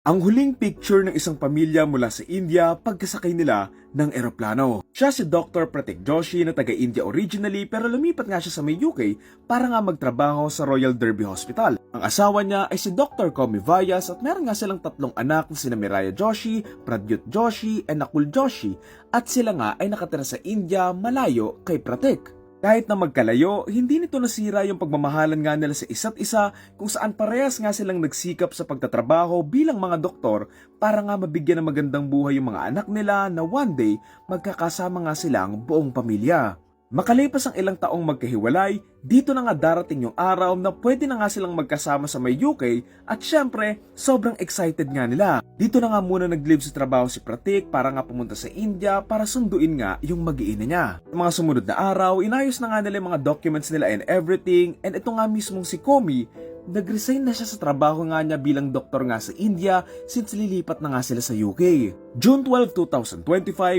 Ang huling picture ng isang pamilya mula sa India pagkasakay nila ng eroplano. Siya si Dr. Pratik Joshi na taga-India originally pero lumipat nga siya sa may UK para nga magtrabaho sa Royal Derby Hospital. Ang asawa niya ay si Dr. Komi Vyas at meron nga silang tatlong anak na sina Miraya Joshi, Pradyut Joshi, and Nakul Joshi at sila nga ay nakatira sa India malayo kay Pratik. Kahit na magkalayo, hindi nito nasira yung pagmamahalan nga nila sa isa't isa kung saan parehas nga silang nagsikap sa pagtatrabaho bilang mga doktor para nga mabigyan ng magandang buhay yung mga anak nila na one day magkakasama nga silang buong pamilya. Makalipas ang ilang taong magkahiwalay, dito na nga darating yung araw na pwede na nga silang magkasama sa may UK at syempre, sobrang excited nga nila. Dito na nga muna nag-live sa trabaho si Pratik para nga pumunta sa India para sunduin nga yung mag-iina niya. Sa mga sumunod na araw, inayos na nga nila yung mga documents nila and everything and ito nga mismong si Komi, nag-resign na siya sa trabaho nga niya bilang doktor nga sa India since lilipat na nga sila sa UK. June 12, 2025,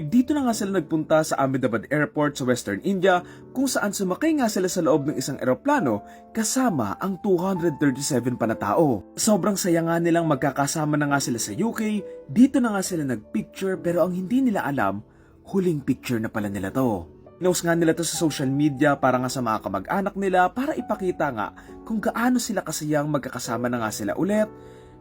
dito na nga sila nagpunta sa Ahmedabad Airport sa Western India kung saan sumakay nga sila sa loob ng isang eroplano kasama ang 237 pa na tao. Sobrang saya nga nilang magkakasama na nga sila sa UK, dito na nga sila nagpicture pero ang hindi nila alam, huling picture na pala nila to. Pinost nga nila to sa social media para nga sa mga kamag-anak nila para ipakita nga kung gaano sila kasayang magkakasama na nga sila ulit.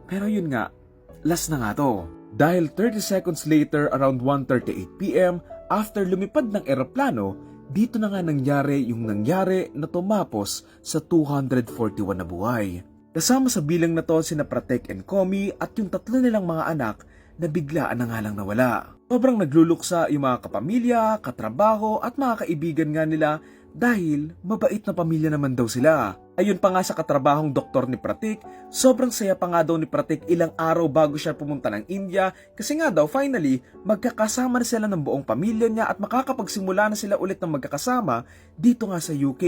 Pero yun nga, last na nga to. Dahil 30 seconds later around 1.38pm, after lumipad ng eroplano, dito na nga nangyari yung nangyari na tumapos sa 241 na buhay. Kasama sa bilang na to sina Pratek and Komi at yung tatlo nilang mga anak na biglaan na nga lang nawala. Sobrang nagluluksa yung mga kapamilya, katrabaho at mga kaibigan nga nila dahil mabait na pamilya naman daw sila. Ayun pa nga sa katrabahong doktor ni Pratik, sobrang saya pa nga daw ni Pratik ilang araw bago siya pumunta ng India kasi nga daw finally magkakasama na sila ng buong pamilya niya at makakapagsimula na sila ulit ng magkakasama dito nga sa UK.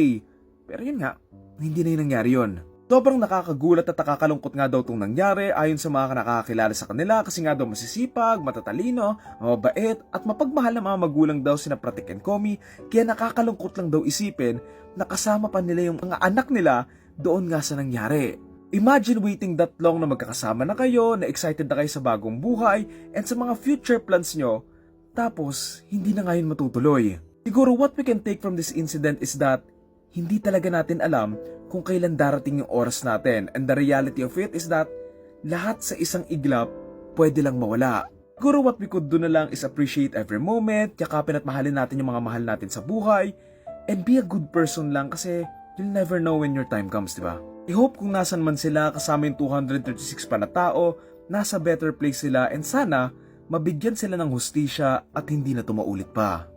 Pero yun nga, hindi na yung nangyari yun. Sobrang nakakagulat at nakakalungkot nga daw itong nangyari ayon sa mga nakakakilala sa kanila kasi nga daw masisipag, matatalino, mabait at mapagmahal na mga magulang daw sina Pratik and Komi kaya nakakalungkot lang daw isipin na kasama pa nila yung mga anak nila doon nga sa nangyari. Imagine waiting that long na magkakasama na kayo, na excited na kayo sa bagong buhay, and sa mga future plans nyo, tapos hindi na ngayon matutuloy. Siguro what we can take from this incident is that hindi talaga natin alam kung kailan darating yung oras natin. And the reality of it is that lahat sa isang iglap pwede lang mawala. Siguro what we could do na lang is appreciate every moment, yakapin at mahalin natin yung mga mahal natin sa buhay, and be a good person lang kasi you'll never know when your time comes, di ba? I hope kung nasan man sila kasama yung 236 pa na tao, nasa better place sila and sana mabigyan sila ng hustisya at hindi na tumaulit pa.